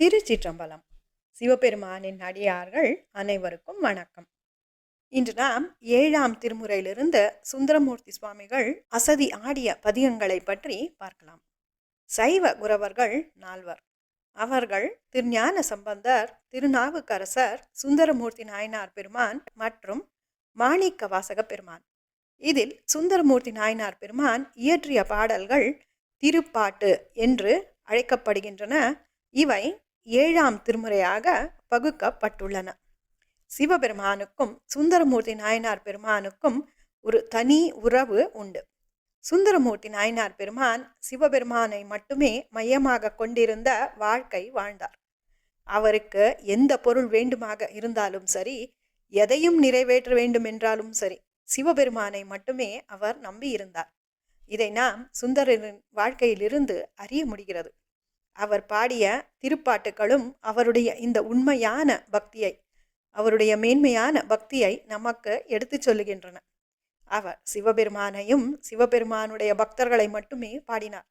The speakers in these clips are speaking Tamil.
திருச்சிற்றம்பலம். சிவபெருமானின் அடியார்கள் அனைவருக்கும் வணக்கம். இன்று நாம் ஏழாம் திருமுறையிலிருந்து சுந்தரமூர்த்தி சுவாமிகள் அசதி ஆடிய பதிகங்களை பற்றி பார்க்கலாம். சைவ குரவர்கள் நால்வர். அவர்கள் திருஞான சம்பந்தர் திருநாவுக்கரசர் சுந்தரமூர்த்தி நாயனார் பெருமான் மற்றும் மாணிக்க வாசக பெருமான். இதில் சுந்தரமூர்த்தி நாயனார் பெருமான் இயற்றிய பாடல்கள் திருப்பாட்டு என்று அழைக்கப்படுகின்றன. இவை ஏழாம் திருமுறையாக பகுக்கப்பட்டுள்ளன சிவபெருமானுக்கும் சுந்தரமூர்த்தி நாயனார் பெருமானுக்கும் ஒரு தனி உறவு உண்டு. சுந்தரமூர்த்தி நாயனார் பெருமான் சிவபெருமானை மட்டுமே மையமாக கொண்டிருந்த வாழ்க்கை வாழ்ந்தார். அவருக்கு எந்த பொருள் வேண்டுமாக இருந்தாலும் சரி எதையும் நிறைவேற்ற வேண்டும் என்றாலும் சரி சிவபெருமானை மட்டுமே அவர் நம்பியிருந்தார். இதை நாம் சுந்தரரின் வாழ்க்கையிலிருந்து அறிய முடிகிறது. அவர் பாடிய திருப்பாட்டுகளும் அவருடைய இந்த உண்மையான பக்தியை அவருடைய மேன்மையான பக்தியை நமக்கு எடுத்துச் சொல்லுகின்றன. அவர் சிவபெருமானையும் சிவபெருமானுடைய பக்தர்களை மட்டுமே பாடினார்.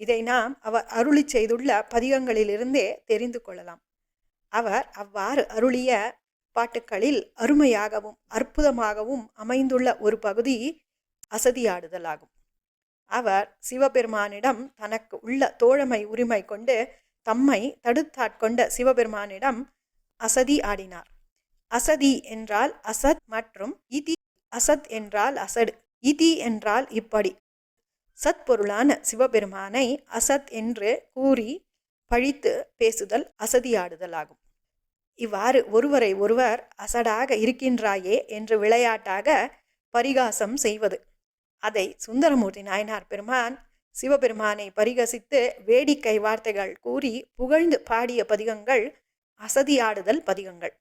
இதை நாம் அவர் அருளி செய்துள்ள பதிகங்களிலிருந்தே தெரிந்து கொள்ளலாம். அவர் அவ்வாறு அருளிய பாட்டுக்களில் அருமையாகவும் அற்புதமாகவும் அமைந்துள்ள ஒரு பகுதி அசதியாடுதலாகும். அவர் சிவபெருமானிடம் தனக்கு உள்ள தோழமை உரிமை கொண்டு தம்மை தடுத்தாட்கொண்ட சிவபெருமானிடம் அசதி ஆடினார். அசதி என்றால் அசத் மற்றும் இதி அசத் என்றால் அசடு இதி என்றால் இப்படி. சத் பொருளான சிவபெருமானை அசத் என்று கூறி பழித்து பேசுதல் அசதியாடுதலாகும் இவ்வாறு ஒருவரை ஒருவர் அசடாக இருக்கின்றாயே என்று விளையாட்டாக பரிகாசம் செய்வது. அதை சுந்தரமூர்த்தி நாயனார் பெருமான் சிவபெருமானை பரிகசித்து வேடிக்கை வார்த்தைகள் கூறி புகழ்ந்து பாடிய பதிகங்கள் அசதியாடுதல் பதிகங்கள்.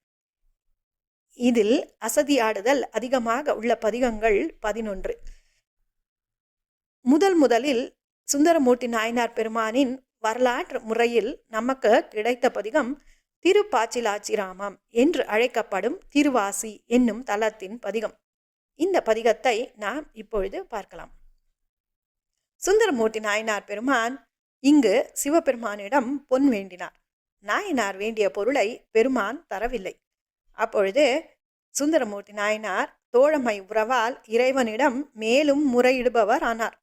இதில் அசதியாடுதல் அதிகமாக உள்ள பதிகங்கள் பதினொன்று. முதல் முதலில் சுந்தரமூர்த்தி நாயனார் பெருமானின் வரலாற்று முறையில் நமக்கு கிடைத்த பதிகம் திருப்பாச்சிலாச்சிராமம் என்று அழைக்கப்படும் திருவாசி என்னும் தலத்தின் பதிகம். இந்த பதிகத்தை நாம் இப்பொழுது பார்க்கலாம். சுந்தரமூர்த்தி நாயனார் பெருமான் இங்கு சிவபெருமானிடம் பொன் வேண்டினார். நாயனார் வேண்டிய பொருளை பெருமான் தரவில்லை. அப்பொழுது சுந்தரமூர்த்தி நாயனார் தோழமை உறவால் இறைவனிடம் மேலும் முறையிடுபவர் ஆனார்.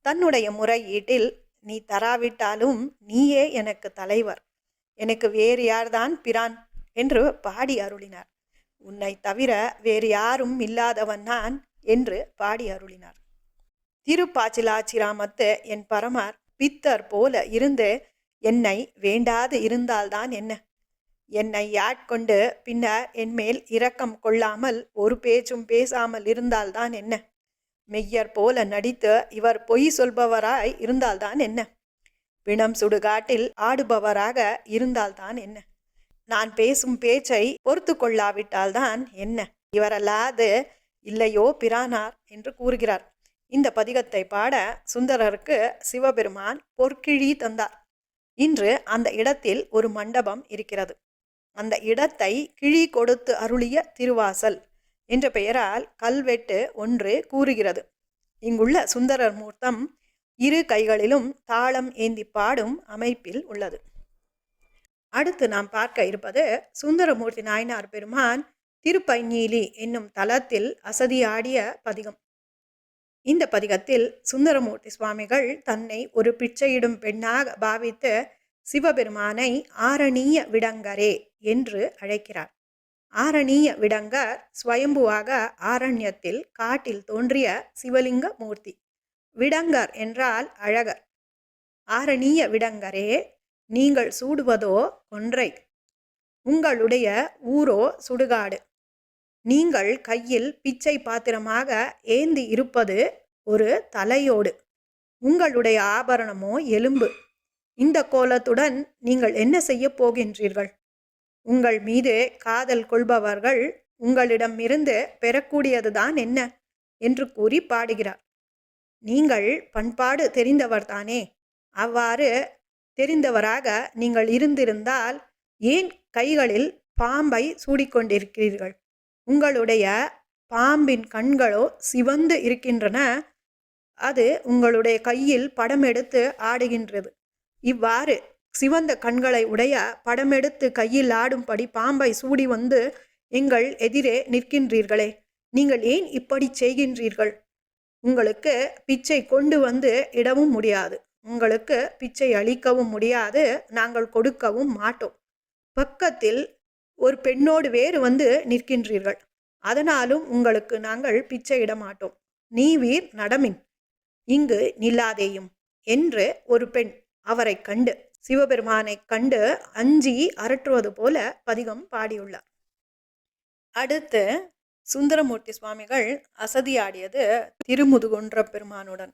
தன்னுடைய முறையீட்டில் நீ தராவிட்டாலும் நீயே எனக்கு தலைவர். எனக்கு வேறு யார்தான் பிரான்? என்று பாடி அருளினார். உன்னை தவிர வேறு யாரும் இல்லாதவன் நான் என்று பாடி அருளினார். திருப்பாச்சிலாச்சிராமத்து என் பரமார் பித்தர் போல இருந்து என்னை வேண்டாது இருந்தால்தான் என்ன? என்னை யாட்கொண்டு பின்னர் என்மேல் இரக்கம் கொள்ளாமல் ஒரு பேச்சும் பேசாமல் இருந்தால்தான் என்ன? மெய்யர் போல நடித்து இவர் பொய் சொல்பவராய் இருந்தால்தான் என்ன? பிணம் சுடுகாட்டில் ஆடுபவராக இருந்தால்தான் என்ன? நான் பேசும் பேச்சை பொறுத்து கொள்ளாவிட்டால்தான் என்ன? இவரல்லாது இல்லையோ பிரானார் என்று கூறுகிறார். இந்த பதிகத்தை பாட சுந்தரருக்கு சிவபெருமான் பொற்கிழி தந்தார். இன்று அந்த இடத்தில் ஒரு மண்டபம் இருக்கிறது. அந்த இடத்தை கிழி கொடுத்து அருளிய திருவாசல் என்ற பெயரால் கல்வெட்டு ஒன்று கூறுகிறது. இங்குள்ள சுந்தரர் மூர்த்தம் இரு கைகளிலும் தாளம் ஏந்தி பாடும் அமைப்பில் உள்ளது. அடுத்து நாம் பார்க்க இருப்பது சுந்தரமூர்த்தி நாயனார் பெருமான் திருப்பைநீலி என்னும் தலத்தில் அசதியாடிய பதிகம். இந்த பதிகத்தில் சுந்தரமூர்த்தி சுவாமிகள் தன்னை ஒரு பிச்சையிடும் பெண்ணாக பாவித்து சிவபெருமானை ஆரணீய விடங்கரே என்று அழைக்கிறார். ஆரணீய விடங்கர் ஸ்வயம்புவாக ஆரண்யத்தில் காட்டில் தோன்றிய சிவலிங்க மூர்த்தி. விடங்கர் என்றால் அழகர். ஆரணீய விடங்கரே நீங்கள் சூடுவதோ கொன்றை. உங்களுடைய ஊரோ சுடுகாடு. நீங்கள் கையில் பிச்சை பாத்திரமாக ஏந்தி இருப்பது ஒரு தலையோடு. உங்களுடைய ஆபரணமோ எலும்பு. இந்த கோலத்துடன் நீங்கள் என்ன செய்ய போகின்றீர்கள்? உங்கள் மீது காதல் கொள்பவர்கள் உங்களிடம் இருந்து பெறக்கூடியதுதான் என்ன? என்று கூறி பாடுகிறார். நீங்கள் பண்பாடு தெரிந்தவர்தானே? அவ்வாறு தெரிந்தவராக நீங்கள் இருந்திருந்தால் ஏன் கைகளில் பாம்பை சூடிக்கொண்டிருக்கிறீர்கள்? உங்களுடைய பாம்பின் கண்களோ சிவந்து இருக்கின்றன. அது உங்களுடைய கையில் படம் எடுத்து ஆடுகின்றது. இவ்வாறு சிவந்த கண்களை உடைய படமெடுத்து கையில் ஆடும்படி பாம்பை சூடி வந்து எங்கள் எதிரே நிற்கின்றீர்களே. நீங்கள் ஏன் இப்படி செய்கின்றீர்கள்? உங்களுக்கு பிச்சை கொண்டு வந்து இடவும் முடியாது. உங்களுக்கு பிச்சை அளிக்கவும் முடியாது நாங்கள் கொடுக்கவும் மாட்டோம். பக்கத்தில் ஒரு பெண்ணோடு வேறு வந்து நிற்கின்றீர்கள். அதனாலும் உங்களுக்கு நாங்கள் பிச்சையிட மாட்டோம். நீ வீர் நடமின். இங்கு நில்லாதேயும் என்று ஒரு பெண் அவரை கண்டு சிவபெருமானை கண்டு அஞ்சி அரற்றுவது போல பதிகம் பாடியுள்ளார். அடுத்து சுந்தரமூர்த்தி சுவாமிகள் அசதியாடியது திருமுதுகுன்ற பெருமானுடன்.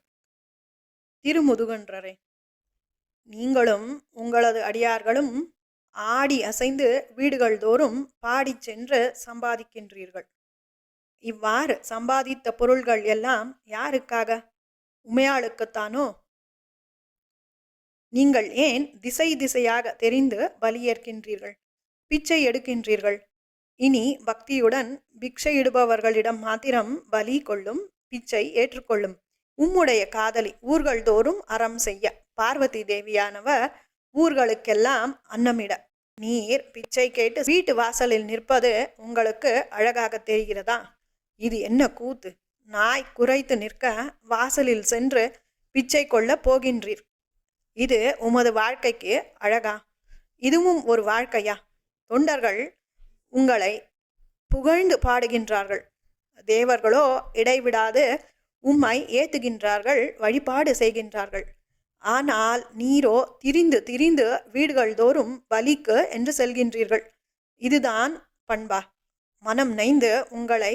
திருமுதுகன்றரே. நீங்களும் உங்களது அடியார்களும் ஆடி அசைந்து வீடுகள் தோறும் பாடிச் சென்று சம்பாதிக்கின்றீர்கள். இவ்வாறு சம்பாதித்த பொருள்கள் எல்லாம் யாருக்காக? உமையாளுக்குத்தானோ நீங்கள் ஏன் திசை திசையாக தெரிந்து பலியேற்கின்றீர்கள்? பிச்சை எடுக்கின்றீர்கள்? இனி பக்தியுடன் பிக்ஷையிடுபவர்களிடம் மாத்திரம் பலி கொள்ளும் பிச்சை ஏற்றுக்கொள்ளும். உம்முடைய காதலி ஊர்கள் தோறும் அறம் செய்ய. பார்வதி தேவியானவர் ஊர்களுக்கெல்லாம் அன்னமிட. நீர் பிச்சை கேட்டு வீட்டு வாசலில் நிற்பது உங்களுக்கு அழகாக தெரிகிறதா? இது என்ன கூத்து? நாய் குறைத்து நிற்க வாசலில் சென்று பிச்சை கொள்ள போகின்றீர். இது உமது வாழ்க்கைக்கு அழகா? இதுவும் ஒரு வாழ்க்கையா? தொண்டர்கள் உங்களை புகழ்ந்து பாடுகின்றார்கள். தேவர்களோ இடைவிடாது உம்மை ஏத்துகின்றார்கள் வழிபாடு செய்கின்றார்கள். ஆனால் நீரோ திரிந்து திரிந்து வீடுகள் தோறும் பலிக்கு என்று செல்கின்றீர்கள். இதுதான் பண்பா. மனம் நைந்து உங்களை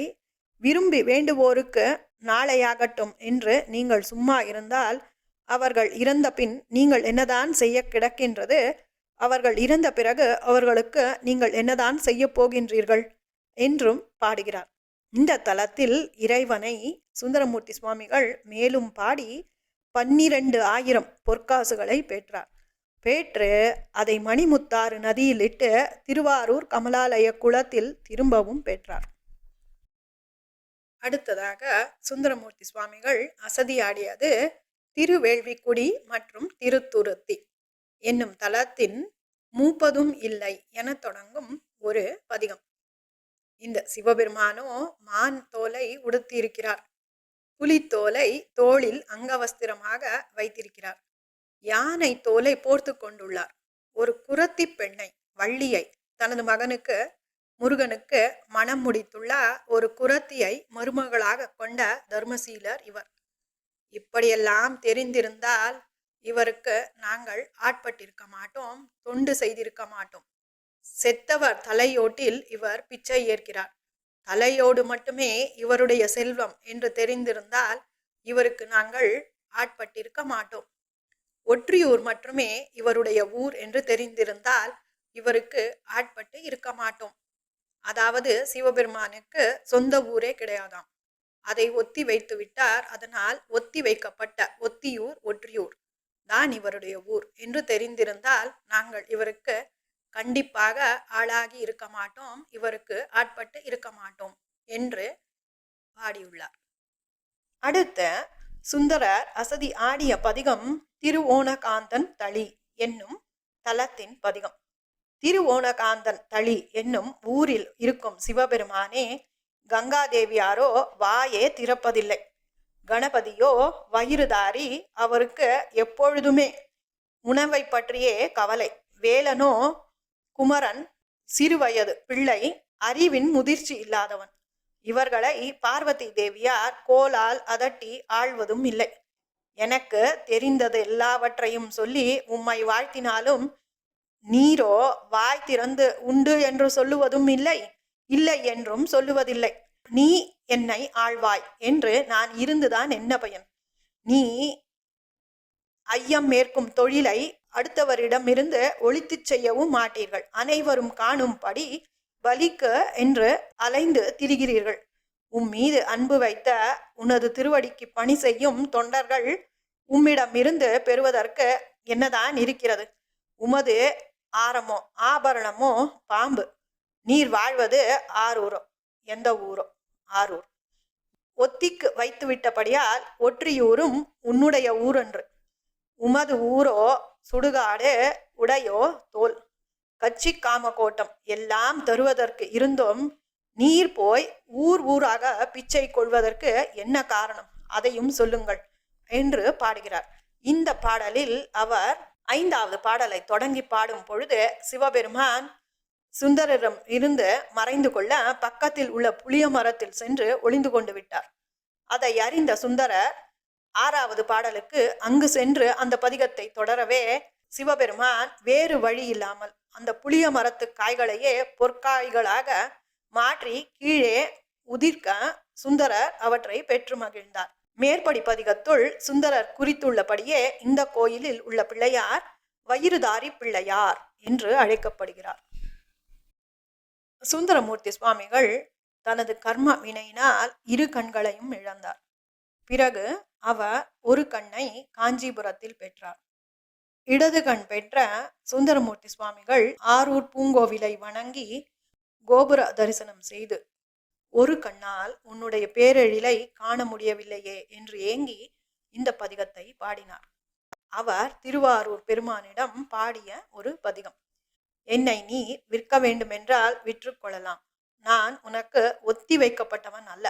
விரும்பி வேண்டுவோருக்கு நாளையாகட்டும் என்று நீங்கள் சும்மா இருந்தால் அவர்கள் இறந்த பின் நீங்கள் என்னதான் செய்ய கிடக்கின்றது அவர்கள் இறந்த பிறகு அவர்களுக்கு நீங்கள் என்னதான் செய்ய போகின்றீர்கள் என்றும் பாடுகிறார். இந்த தலத்தில் இறைவனை சுந்தரமூர்த்தி சுவாமிகள் மேலும் பாடி பன்னிரண்டு ஆயிரம் பொற்காசுகளை பெற்றார். பெற்று அதை மணிமுத்தாறு நதியிலிட்டு திருவாரூர் கமலாலய குளத்தில் திரும்பவும் பெற்றார். அடுத்ததாக சுந்தரமூர்த்தி சுவாமிகள் அசதியாடியது திருவேள்விக்குடி மற்றும் திருத்துருத்தி என்னும் தலத்தின் மூப்பதும் இல்லை என தொடங்கும் ஒரு பதிகம். இந்த சிவபெருமானோ மான் தோலை உடுத்தியிருக்கிறார். புலித்தோலை தோளில் அங்கவஸ்திரமாக வைத்திருக்கிறார். யானை தோலை போர்த்து கொண்டுள்ளார். ஒரு குரத்தி பெண்ணை வள்ளியை தனது மகனுக்கு முருகனுக்கு மனம் முடித்துள்ள ஒரு குரத்தியை மருமகளாக கொண்ட தர்மசீலர் இவர். இப்படியெல்லாம் தெரிந்திருந்தால் இவருக்கு நாங்கள் ஆட்பட்டிருக்க மாட்டோம் தொண்டு செய்திருக்க மாட்டோம். செத்தவர் தலையோட்டில் இவர் பிச்சை ஏற்கிறார். தலையோடு மட்டுமே இவருடைய செல்வம் என்று தெரிந்திருந்தால் இவருக்கு நாங்கள் ஆட்பட்டிருக்க மாட்டோம். ஒற்றியூர் மட்டுமே இவருடைய ஊர் என்று தெரிந்திருந்தால் இவருக்கு ஆட்பட்டு இருக்க மாட்டோம். அதாவது சிவபெருமானுக்கு சொந்த ஊரே கிடையாதாம். அதை ஒத்தி வைத்து விட்டார். அதனால் ஒத்தி வைக்கப்பட்ட ஒத்தியூர் ஒற்றியூர் தான் இவருடைய ஊர் என்று தெரிந்திருந்தால் நாங்கள் இவருக்கு கண்டிப்பாக ஆளாகி இருக்க மாட்டோம். இவருக்கு ஆட்பட்டு இருக்க மாட்டோம் என்று பாடியுள்ளார். அடுத்த சுந்தரர் அசதி ஆடிய பதிகம் திருவோணகாந்தன் தளி என்னும் தலத்தின் பதிகம். திருவோணகாந்தன் தளி என்னும் ஊரில் இருக்கும் சிவபெருமானே கங்காதேவியாரோ வாயே திறப்பதில்லை. கணபதியோ வயிறுதாரி அவருக்கு எப்பொழுதுமே உணவை பற்றியே கவலை. வேலனோ குமரன் சிறுவயது பிள்ளை அறிவின் முதிர்ச்சி இல்லாதவன். இவர்களை பார்வதி தேவியார் கோலால் அதட்டி ஆழ்வதும் இல்லை. எனக்கு தெரிந்தது எல்லாவற்றையும் சொல்லி உம்மை வாழ்த்தினாலும் நீரோ வாய் திறந்து உண்டு என்று சொல்லுவதும் இல்லை இல்லை என்றும் சொல்லுவதில்லை. நீ என்னை ஆழ்வாய் என்று நான் இருந்துதான் என்ன பயன்? நீ ஐயம் மேற்கும் தொழிலை அடுத்தவரிடமிருந்து ஒழித்துச் செய்யவும் மாட்டீர்கள். அனைவரும் காணும்படி பலிக்க என்று அலைந்து திரிகிறீர்கள். உம் மீது அன்பு வைத்த உனது திருவடிக்கு பணி செய்யும் தொண்டர்கள் உம்மிடமிருந்து பெறுவதற்கு என்னதான் இருக்கிறது? உமது ஆரமோ ஆபரணமோ பாம்பு. நீர் வாழ்வது ஆரூரோ எந்த ஊரோ? ஆரூர். ஒத்திக்கு வைத்து விட்டபடியால் ஒற்றியூரும் உன்னுடைய ஊரென்று. உமது ஊரோ சுடுகாடு உடையோ தோல். கச்சி காம கோட்டம் எல்லாம் தருவதற்கு இருந்தும் நீர் போய் ஊர் ஊராக பிச்சை கொள்வதற்கு என்ன காரணம்? அதையும் சொல்லுங்கள் என்று பாடுகிறார். இந்த பாடலில் அவர் ஐந்தாவது பாடலை தொடங்கி பாடும் பொழுது சிவபெருமான் சுந்தரரிடம் இருந்து மறைந்து கொள்ள பக்கத்தில் உள்ள புளிய மரத்தில் சென்று ஒளிந்து கொண்டு விட்டார். அதை அறிந்த சுந்தரர் ஆறாவது பாடலுக்கு அங்கு சென்று அந்த பதிகத்தை தொடரவே சிவபெருமான் வேறு வழி இல்லாமல் அந்த புளிய மரத்து காய்களையே பொற்காய்களாக மாற்றி கீழே உதிர்க்க சுந்தரர் அவற்றை பெற்று மகிழ்ந்தார். மேற்படி பதிகத்துள் சுந்தரர் குறித்துள்ளபடியே இந்த கோயிலில் உள்ள பிள்ளையார் வயிறுதாரி பிள்ளையார் என்று அழைக்கப்படுகிறார். சுந்தரமூர்த்தி சுவாமிகள் தனது கர்ம வினையினால் இரு கண்களையும் இழந்தார். பிறகு அவர் ஒரு கண்ணை காஞ்சிபுரத்தில் பெற்றார் இடது கண் பெற்ற சுந்தரமூர்த்தி சுவாமிகள் ஆரூர் பூங்கோவிலை வணங்கி கோபுர தரிசனம் செய்து ஒரு கண்ணால் உன்னுடைய பேரெழிலை காண முடியவில்லையே என்று ஏங்கி இந்த பதிகத்தை பாடினார். அவர் திருவாரூர் பெருமானிடம் பாடிய ஒரு பதிகம் என்னை நீ விற்க வேண்டுமென்றால் விற்றுக்கொள்ளலாம் நான் உனக்கு ஒத்தி வைக்கப்பட்டவன் அல்ல.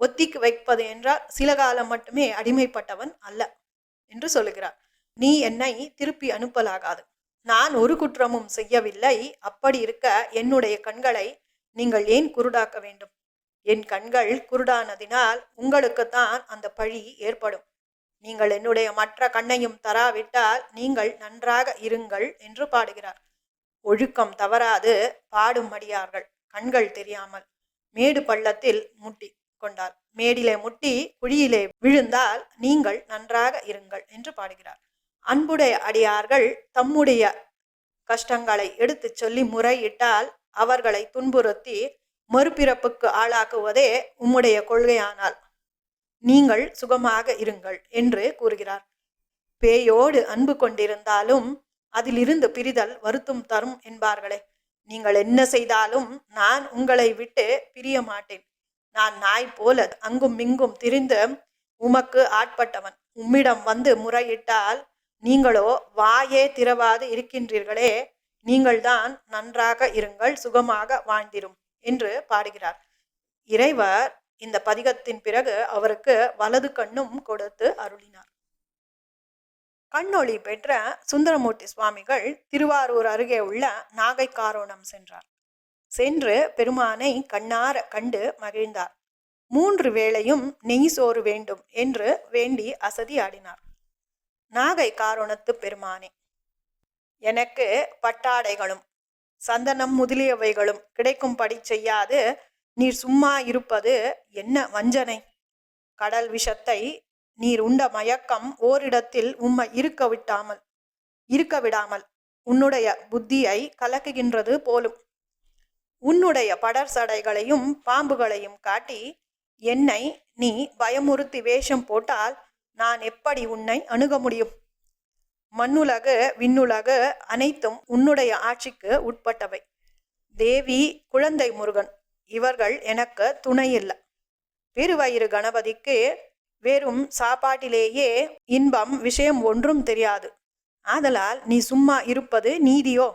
ஒத்திக்கு வைப்பது என்றால் சில காலம் மட்டுமே அடிமைப்பட்டவன் அல்ல என்று சொல்லுகிறார். நீ என்னை திருப்பி அனுப்பலாகாது. நான் ஒரு குற்றமும் செய்யவில்லை. அப்படி இருக்க என்னுடைய கண்களை நீங்கள் ஏன் குருடாக்க வேண்டும்? என் கண்கள் குருடானதினால் உங்களுக்குத்தான் அந்த பழி ஏற்படும். நீங்கள் என்னுடைய மற்ற கண்ணையும் தராவிட்டால் நீங்கள் நன்றாக இருங்கள் என்று பாடுகிறார். ஒழுக்கம் தவறாது பாடும் மடியார்கள் கண்கள் தெரியாமல். மேடு பள்ளத்தில் முட்டி. கொண்டார். மேடிலே முட்டி குழியிலே விழுந்தால் நீங்கள் நன்றாக இருங்கள் என்று பாடுகிறார். அன்புடைய அடியார்கள் தம்முடைய கஷ்டங்களை எடுத்துச் சொல்லி முறையிட்டால் அவர்களை துன்புறுத்தி மறுபிறப்புக்கு ஆளாக்குவதே உம்முடைய கொள்கையானால் நீங்கள் சுகமாக இருங்கள் என்று கூறுகிறார். பேயோடு அன்பு கொண்டிருந்தாலும் அதிலிருந்து பிரிதல் வருத்தும் தரும் என்பார்களே. நீங்கள் என்ன செய்தாலும் நான் உங்களை விட்டு பிரிய மாட்டேன் நான் நாய் போல அங்கும் இங்கும் திரிந்து உமக்கு ஆட்பட்டவன். உம்மிடம் வந்து முறையிட்டால் நீங்களோ வாயே திறவாது இருக்கின்றீர்களே நீங்கள்தான் நன்றாக இருங்கள் சுகமாக வாழ்ந்திரும் என்று பாடுகிறார். இறைவர் இந்த பதிகத்தின் பிறகு அவருக்கு வலது கண்ணும் கொடுத்து அருளினார். கண்ணொளி பெற்ற சுந்தரமூர்த்தி சுவாமிகள் திருவாரூர் அருகே உள்ள நாகைக்காரோணம் சென்றார். சென்று பெருமானை கண்ணார கண்டு மகிழ்ந்தார். மூன்று வேளையும் நெய் சோறு வேண்டும் என்று வேண்டி அசதி ஆடினார். நாகை காரணத்து பெருமானே எனக்கு பட்டாடைகளும் சந்தனம் முதலியவைகளும் கிடைக்கும்படி செய்யாது. நீர் சும்மா இருப்பது என்ன வஞ்சனை? கடல் விஷத்தை நீர் உண்ட மயக்கம் ஓரிடத்தில் உம்மை இருக்க விட்டாமல் இருக்க விடாமல் உன்னுடைய புத்தியை கலக்குகின்றது போலும். உன்னுடைய படர் சடைகளையும் பாம்புகளையும் காட்டி என்னை நீ பயமுறுத்தி வேஷம் போட்டால் நான் எப்படி உன்னை அணுக முடியும்? மண்ணுலகு விண்ணுலகு அனைத்தும் உன்னுடைய ஆட்சிக்கு உட்பட்டவை. தேவி குழந்தை முருகன் இவர்கள் எனக்கு துணையில்லை. பெருவயிறு கணபதிக்கு வெறும் சாப்பாட்டிலேயே இன்பம் விஷயம் ஒன்றும் தெரியாது. ஆதலால் நீ சும்மா இருப்பது நீதியோ?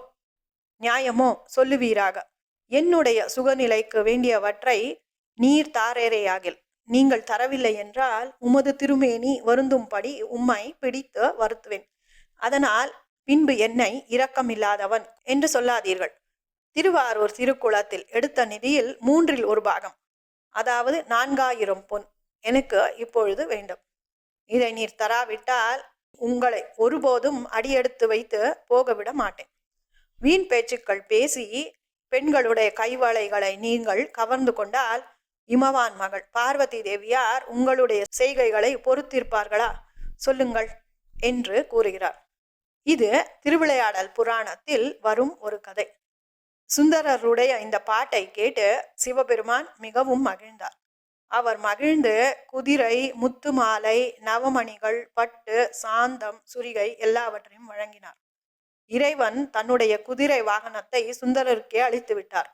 நியாயமோ? சொல்லுவீராக. என்னுடைய சுகநிலைக்கு வேண்டியவற்றை நீர் தாரேரையாகில். நீங்கள் தரவில்லை என்றால் உமது திருமேனி வருந்தும்படி உம்மை பிடித்து வருத்துவேன். அதனால் பின்பு என்னை இரக்கமில்லாதவன் என்று சொல்லாதீர்கள். திருவாரூர் திருக்குளத்தில் எடுத்த நிதியில் மூன்றில் ஒரு பாகம். அதாவது நான்காயிரம் பொன் எனக்கு இப்பொழுது வேண்டும். இதை நீர் தராவிட்டால் உங்களை ஒருபோதும் அடியெடுத்து வைத்து போகவிட மாட்டேன். வீண் பேச்சுக்கள் பேசி பெண்களுடைய கைவளைகளை நீங்கள் கவர்ந்து கொண்டால் இமவான் மகள் பார்வதி தேவியார் உங்களுடைய செய்கைகளை பொறுத்திருப்பார்களா? சொல்லுங்கள் என்று கூறுகிறார். இது திருவிளையாடல் புராணத்தில் வரும் ஒரு கதை. சுந்தரருடைய இந்த பாட்டை கேட்டு சிவபெருமான் மிகவும் மகிழ்ந்தார். அவர் மகிழ்ந்து குதிரை முத்து மாலை நவமணிகள் பட்டு சாந்தம் சுரிகை எல்லாவற்றையும் வழங்கினார். இறைவன் தன்னுடைய குதிரை வாகனத்தை சுந்தரருக்கே அளித்து விட்டார்.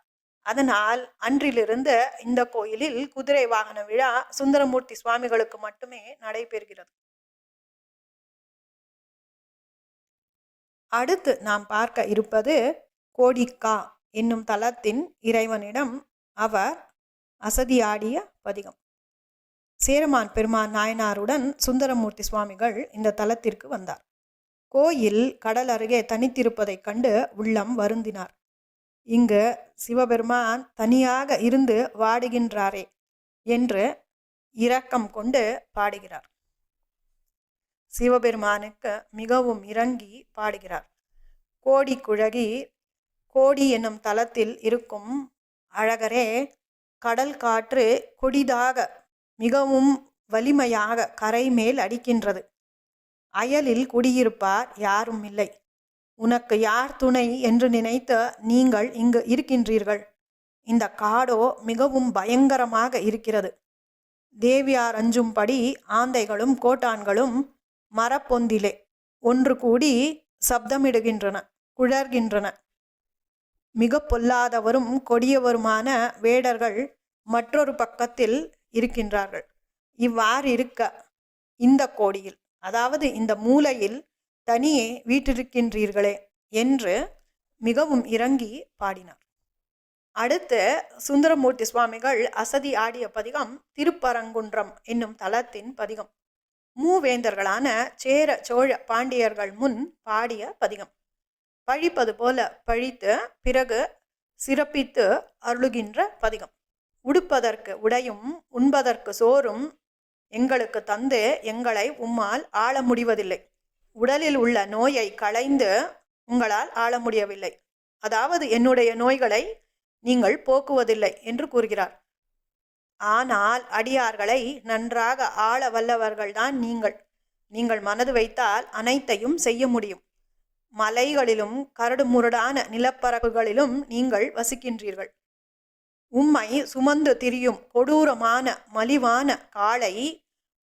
அதனால் அன்றிலிருந்து இந்த கோயிலில் குதிரை வாகன விழா சுந்தரமூர்த்தி சுவாமிகளுக்கு மட்டுமே நடைபெறுகிறது. அடுத்து நாம் பார்க்க இருப்பது கோடிக்கா என்னும் தலத்தின் இறைவனிடம் அவர் அசதியாடிய பதிகம். சேரமான் பெருமான் நாயனாருடன் சுந்தரமூர்த்தி சுவாமிகள் இந்த தலத்திற்கு வந்தார். கோயில் கடல் அருகே தனித்திருப்பதைக் கண்டு உள்ளம் வருந்தினார். இங்கு சிவபெருமான் தனியாக இருந்து வாடுகின்றாரே என்று இரக்கம் கொண்டு பாடுகிறார். சிவபெருமானுக்கு மிகவும் இறங்கி பாடுகிறார். கோடி குழகி கோடி என்னும் தலத்தில் இருக்கும் அழகரே கடல் காற்று கொடிதாக மிகவும் வலிமையாக கரை மேல் அடிக்கின்றது. அயலில் குடியிருப்பார் யாரும் இல்லை உனக்கு யார் துணை என்று நினைத்து நீங்கள் இங்கு இருக்கின்றீர்கள். இந்த காடோ மிகவும் பயங்கரமாக இருக்கிறது. தேவியார் அஞ்சும்படி ஆந்தைகளும் கோட்டான்களும் மரப்பொந்திலே ஒன்று கூடி சப்தமிடுகின்றன குழர்கின்றன. மிக பொல்லாதவரும் கொடியவருமான வேடர்கள் மற்றொரு பக்கத்தில் இருக்கின்றார்கள். இவ்வாறு இருக்க இந்த கோடியில் அதாவது இந்த மூலையில் தனியே வீட்டிருக்கின்றீர்களே என்று மிகவும் இறங்கி பாடினார். அடுத்து சுந்தரமூர்த்தி சுவாமிகள் அசதி ஆடிய பதிகம் திருப்பரங்குன்றம் என்னும் தலத்தின் பதிகம். மூவேந்தர்களான சேர சோழ பாண்டியர்கள் முன் பாடிய பதிகம். பழிப்பது போல பழித்து பிறகு சிறப்பித்து அருளுகின்ற பதிகம். உடுப்பதற்கு உடையும் உண்பதற்கு சோறும் எங்களுக்கு தந்து எங்களை உம்மால் ஆள முடிவதில்லை. உடலில் உள்ள நோயை களைந்து உங்களால் ஆள முடியவில்லை. அதாவது என்னுடைய நோய்களை நீங்கள் போக்குவதில்லை என்று கூறுகிறார். ஆனால் அடியார்களை நன்றாக ஆள வல்லவர்கள்தான் நீங்கள். நீங்கள் மனது வைத்தால் அனைத்தையும் செய்ய முடியும். மலைகளிலும் கரடுமுரடான நிலப்பரப்புகளிலும் நீங்கள் வசிக்கின்றீர்கள். உம்மை சுமந்து திரியும் கொடூரமான மலிவான காளை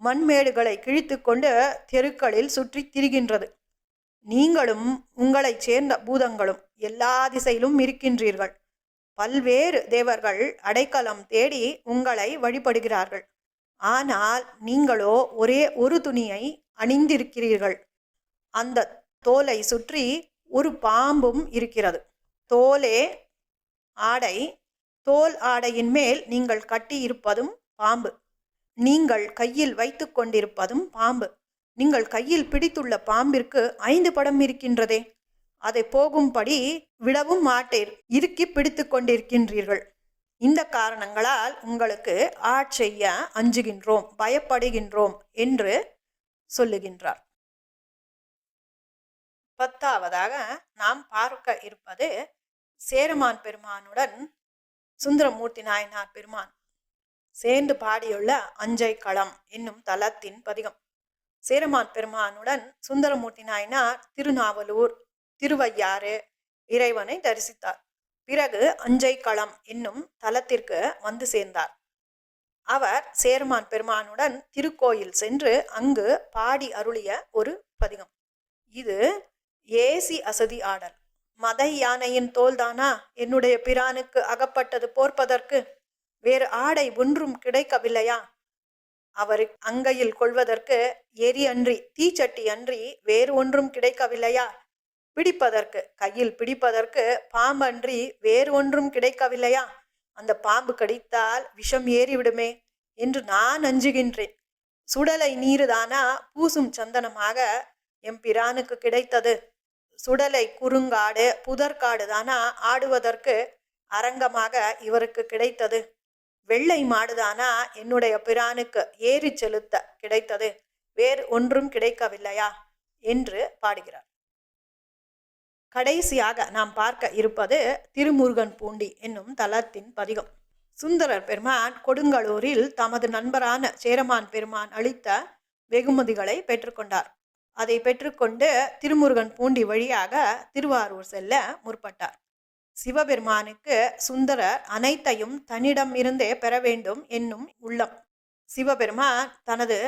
மண்மேடுகளை கிழித்து கொண்டு தெருக்களில் சுற்றி திரிகின்றது. நீங்களும் உங்களைச் சேர்ந்த பூதங்களும் எல்லா திசையிலும் இருக்கின்றீர்கள். பல்வேறு தேவர்கள் அடைக்கலம் தேடி உங்களை வழிபடுகிறார்கள். ஆனால் நீங்களோ ஒரே ஒரு துணியை அணிந்திருக்கிறீர்கள். அந்த தோலை சுற்றி ஒரு பாம்பும் இருக்கிறது. தோலே ஆடை தோல் ஆடையின் மேல் நீங்கள் கட்டியிருப்பதும் பாம்பு. நீங்கள் கையில் வைத்து கொண்டிருப்பதும் பாம்பு. நீங்கள் கையில் பிடித்துள்ள பாம்பிற்கு ஐந்து படம் இருக்கின்றதே. அதை போகும்படி விடவும் மாட்டீர் இறுக்கி பிடித்து கொண்டிருக்கின்றீர்கள். இந்த காரணங்களால் உங்களுக்கு ஆட்செய்ய அஞ்சுகின்றோம் பயப்படுகின்றோம் என்று சொல்லுகின்றார். பத்தாவதாக நாம் பார்க்க இருப்பது சேரமான் பெருமானுடன் சுந்தரமூர்த்தி நாயனார் பெருமான். சேர்ந்து பாடியுள்ள அஞ்சை களம் என்னும் தலத்தின் பதிகம். சேரமான் பெருமானுடன் சுந்தரமூர்த்தி நாயனார் திருநாவலூர் திருவையாறு இறைவனை தரிசித்தார். பிறகு அஞ்சை களம் என்னும் தலத்திற்கு வந்து சேர்ந்தார். அவர் சேர்மான் பெருமானுடன் திருக்கோயில் சென்று அங்கு பாடி அருளிய ஒரு பதிகம். இது ஏசி அசதி ஆடல். மத யானையின் தோல்தானா? என்னுடைய பிரானுக்கு அகப்பட்டது போர்ப்பதற்கு வேறு ஆடை ஒன்றும் கிடைக்கவில்லையா? அவர் அங்கையில் கொள்வதற்கு எரி அன்றி தீச்சட்டி அன்றி வேறு ஒன்றும் கிடைக்கவில்லையா? பிடிப்பதற்கு கையில் பிடிப்பதற்கு பாம்பன்றி வேறு ஒன்றும் கிடைக்கவில்லையா? அந்த பாம்பு கடித்தால் விஷம் ஏறிவிடுமே என்று நான் அஞ்சுகின்றேன். சுடலை நீருதானா? பூசும் சந்தனமாக எம்பிரானுக்கு கிடைத்தது. சுடலை குறுங்காடு புதற்காடு தானா ஆடுவதற்கு அரங்கமாக இவருக்கு கிடைத்தது. வெள்ளை மாடுதானா? என்னுடைய பிரானுக்கு ஏறி செலுத்த கிடைத்தது. வேறு ஒன்றும் கிடைக்கவில்லையா? என்று பாடுகிறார். கடைசியாக நாம் பார்க்க இருப்பது திருமுருகன் பூண்டி என்னும் தலத்தின் பதிகம். சுந்தரர் பெருமான் கொடுங்கலூரில் தமது நண்பரான சேரமான் பெருமான் அளித்த வெகுமதிகளை பெற்றுக்கொண்டார். அதை பெற்றுக்கொண்டு திருமுருகன் பூண்டி வழியாக திருவாரூர் செல்ல முற்பட்டார். சிவபெருமானுக்கு சுந்தரர் அனைத்தையும் தன்னிடம் இருந்தே பெற வேண்டும் என்னும் உள்ளம். சிவபெருமான் தனது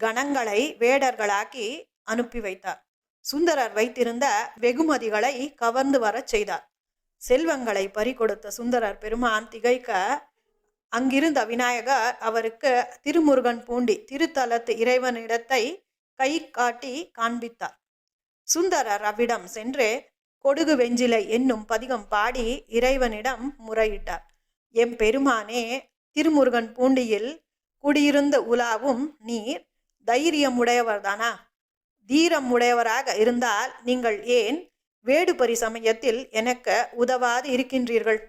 கணங்களை வேடர்களாக்கி அனுப்பி வைத்தார். சுந்தரர் வைத்திருந்த வெகுமதிகளை கவர்ந்து வரச் செய்தார். செல்வங்களை பறிகொடுத்த சுந்தரர் பெருமான் திகைக்க அங்கிருந்த விநாயகர் அவருக்கு திருமுருகன் பூண்டி திருத்தலத்து இறைவனிடத்தை கை காட்டி காண்பித்தார். சுந்தரர் அவ்விடம் சென்று கொடுகு வெஞ்சிலை என்னும் பதிகம் பாடி இறைவனிடம் முறையிட்டார். எம் பெருமானே திருமுருகன் பூண்டியில் குடியிருந்த உலாவும் நீர் தைரியமுடையவர்தானா? தீரம் உடையவராக இருந்தால் நீங்கள் ஏன் வேடுபரி சமயத்தில் எனக்கு உதவாது இருக்கின்றீர்கள்?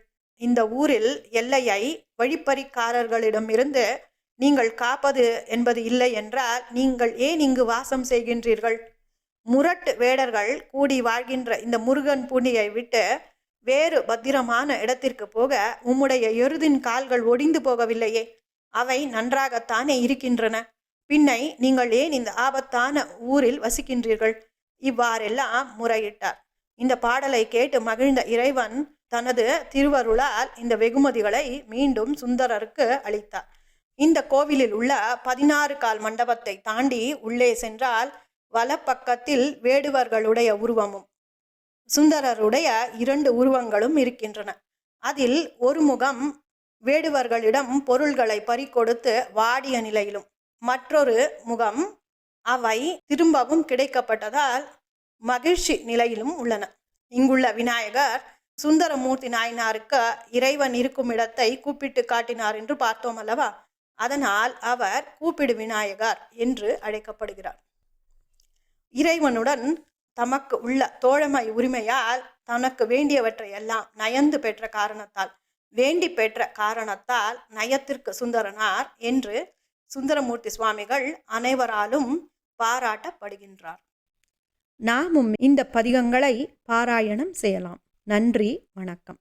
இந்த ஊரில் எல்லையை வழிப்பறிக்காரர்களிடமிருந்து நீங்கள் காப்பது என்பது இல்லை என்றால் நீங்கள் ஏன் இங்கு வாசம் செய்கின்றீர்கள்? முரட்டு வேடர்கள் கூடி வாழ்கின்ற இந்த முருகன் பூண்டியை விட்டு வேறு பத்திரமான இடத்திற்கு போக உம்முடைய எருதின் கால்கள் ஒடிந்து போகவில்லையே. அவை நன்றாகத்தானே இருக்கின்றன. பின்னை நீங்கள் ஏன் இந்த ஆபத்தான ஊரில் வசிக்கின்றீர்கள்? இவ்வாறெல்லாம் முறையிட்டார். இந்த பாடலை கேட்டு மகிழ்ந்த இறைவன் தனது திருவருளால் இந்த வெகுமதிகளை மீண்டும் சுந்தரருக்கு அளித்தார். இந்த கோவிலில் உள்ள பதினாறு கால் மண்டபத்தை தாண்டி உள்ளே சென்றால் வலப்பக்கத்தில் வேடுவர்களுடைய உருவமும் சுந்தரருடைய இரண்டு உருவங்களும் இருக்கின்றன. அதில் ஒரு முகம் வேடுவர்களிடம் பொருள்களை பறிகொடுத்து வாடிய நிலையிலும் மற்றொரு முகம் அவை திரும்பவும் கிடைக்கப்பட்டதால் மகிழ்ச்சி நிலையிலும் உள்ளன. இங்குள்ள விநாயகர் சுந்தரமூர்த்தி நாயனாருக்கு இறைவன் இருக்கும் இடத்தை கூப்பிட்டு காட்டினார் என்று பார்த்தோம் அல்லவா? அதனால் அவர் கூப்பிடு விநாயகர் என்று அழைக்கப்படுகிறார். இறைவனுடன் தமக்கு உள்ள தோழமை உரிமையால் தனக்கு வேண்டியவற்றை எல்லாம் நயந்து பெற்ற காரணத்தால் வேண்டி பெற்ற காரணத்தால் நயத்திற்கு சுந்தரனார் என்று சுந்தரமூர்த்தி சுவாமிகள் அனைவராலும் பாராட்டப்படுகின்றார். நாமும் இந்த பதிகங்களை பாராயணம் செய்யலாம். நன்றி வணக்கம்.